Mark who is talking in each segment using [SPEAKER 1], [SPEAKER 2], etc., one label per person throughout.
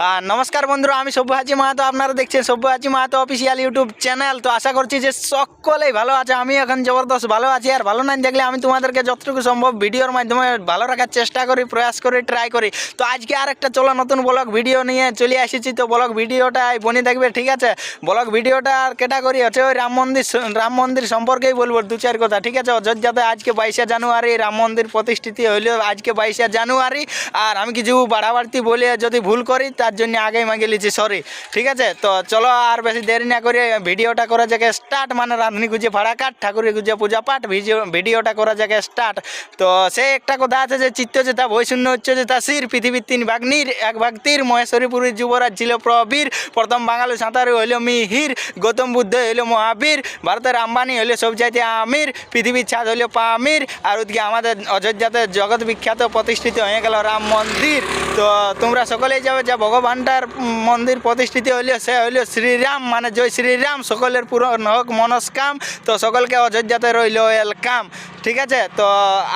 [SPEAKER 1] নমস্কার বন্ধুরা, আমি সব্যসাচী মাহাতো, আপনারা দেখছেন Sabyasachi Mahato official YouTube channel তো আশা করছি যে সকলেই ভালো আছে আমি এখন জবরদস্ত ভালো আছি। আর ভালো না দেখলে আমি তোমাদেরকে যতটুকু সম্ভব ভিডিওর মাধ্যমে ভালো রাখার চেষ্টা করি, প্রয়াস করি ট্রাই করি। তো আজকে আর একটা চলো নতুন ব্লগ ভিডিও নিয়ে চলে এসেছি। তো ব্লগ ভিডিওটা বনি দেখবে, ঠিক আছে? ব্লগ ভিডিওটা আর ক্যাটাগরি হচ্ছে ওই রাম মন্দির রাম মন্দির সম্পর্কেই বলব, দু চার কথা, ঠিক আছে? অযোধ্যাতে আজকে বাইশে জানুয়ারি, রাম মন্দির প্রতিষ্ঠিত হইল আজকে বাইশে জানুয়ারি। আর আমি কিছু বাড়াবাড়তি বলে যদি ভুল করি তার জন্য আগেই মাগে লিছি সরি ঠিক আছে? তো চলো আর বেশি দেরি না করে ভিডিওটা করা যাকে স্টার্ট মানে রাঁধুনি গুজে ভাড়া কাট, ঠাকুরের গুজে পূজা পাঠ, ভিডিও, ভিডিওটা করা যাকে স্টার্ট তো সে একটা কথা আছে যে চিত্ত যে তা বই হচ্ছে যে তা শির, পৃথিবীর তিন ভাগ্নির, এক ভাগ্তির, মহেশ্বরীপুরীর যুবরাজ, ছিল প্রবীর, প্রথম বাঙালি সাঁতারু হইল মিহির, গৌতম বুদ্ধ হইল মহাবীর, ভারতের আম্বানি হইল সব চাইতে আমির, পৃথিবীর ছাদ হইল পামির, আর ওদিকে আমাদের অযোধ্যাতে জগৎ বিখ্যাত, প্রতিষ্ঠিত হয়ে গেল রাম মন্দির। তো তোমরা সকলেই যাবে, যা ভগবানটার মন্দির প্রতিষ্ঠিত হইল, সে হইল শ্রীরাম মানে জয় শ্রীরাম, সকলের পূরণ হোক, মনস্কাম। তো সকলকে অযোধ্যাতে রইল ওয়েলকাম ঠিক আছে? তো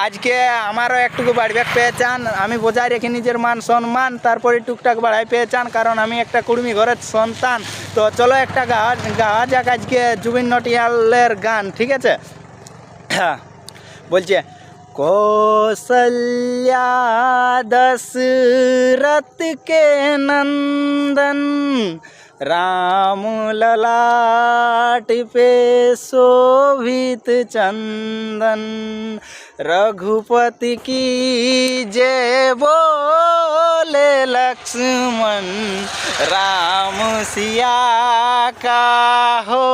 [SPEAKER 1] আজকে আমারও একটুকু বাড়বে পেয়েচান আমি বজায় রেখে নিজের মান সম্মান, তারপরে টুকটাক বাড়াই পেয়েচান কারণ আমি একটা কুড়মি ঘরের সন্তান। তো চলো একটা গাওয়া গাওয়া যাক আজকে জুবিন নটিয়ালের গান, ঠিক আছে? হ্যাঁ বলছে কৌশल्या दशरथ के नंदन, राम ललाट पे शोभित चंदन। रघुपति की जय बोले लक्ष्मण, राम सिया का हो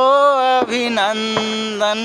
[SPEAKER 1] अभिनंदन।